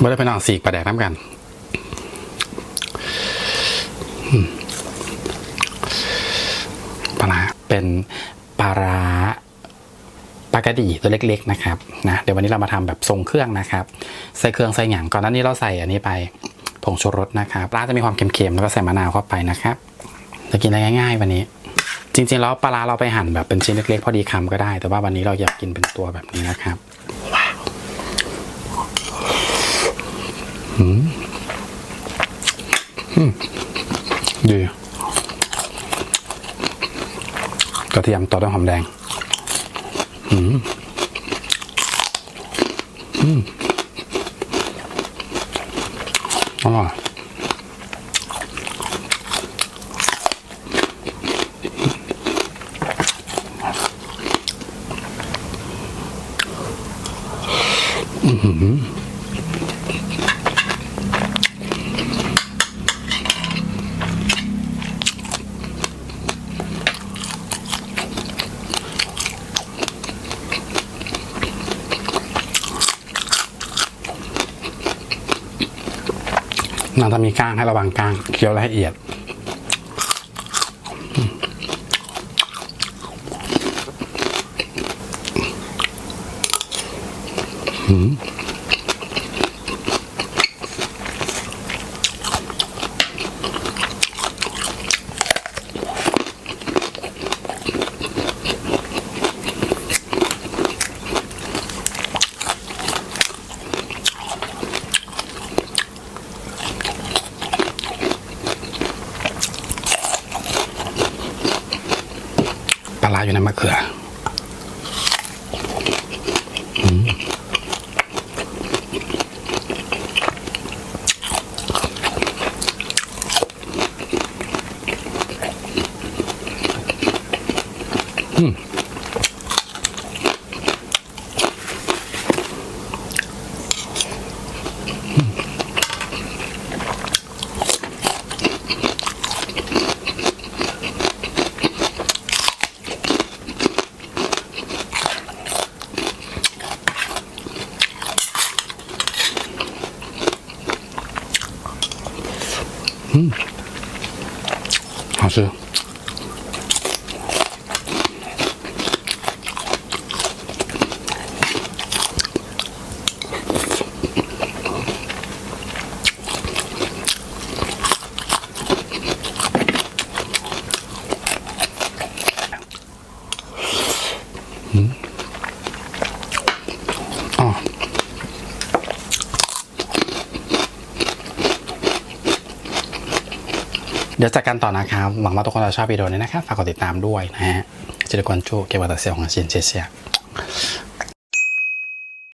ไม่ได้ไปนอนสีกปลาแดกน้ำกันปลาเป็นปลาร้าปลากระดีตัวเล็กๆนะครับนะเดี๋ยววันนี้เรามาทำแบบทรงเครื่องนะครับ ใส่เครื่องใส่หยางก่อนหน้านี้เราใส่อันนี้ไปผงชูรสนะครับปลาจะมีความเค็มๆแล้วก็ใส่มะนาวเข้าไปนะครับจะกินอะไรง่าย ๆ วันนี้ จริง ๆ แล้วปลาร้าเราไปหั่นแบบเป็นชิ้นเล็กๆ พอดีคำก็ได้ แต่ว่าวันนี้เราอยากกินเป็นตัวแบบนี้นะครับอืมอืม ดีกระเทียมต่อด้วยหอมแดง อืม อืมอร่อย น่าจะมีก้างให้ระวังก้างเคี้ยวละเอียดอืม ร้าอยู่ในมะเขืออืม อืม好吃。 เดี๋ยวจากกันต่อนะครับ หวังว่าทุกคนจะชอบวิดีโอนี้นะครับ ฝากกดติดตามด้วยนะฮะเจริญกวนจูเกี่ยวกับเซลล์ของเซียนเชีย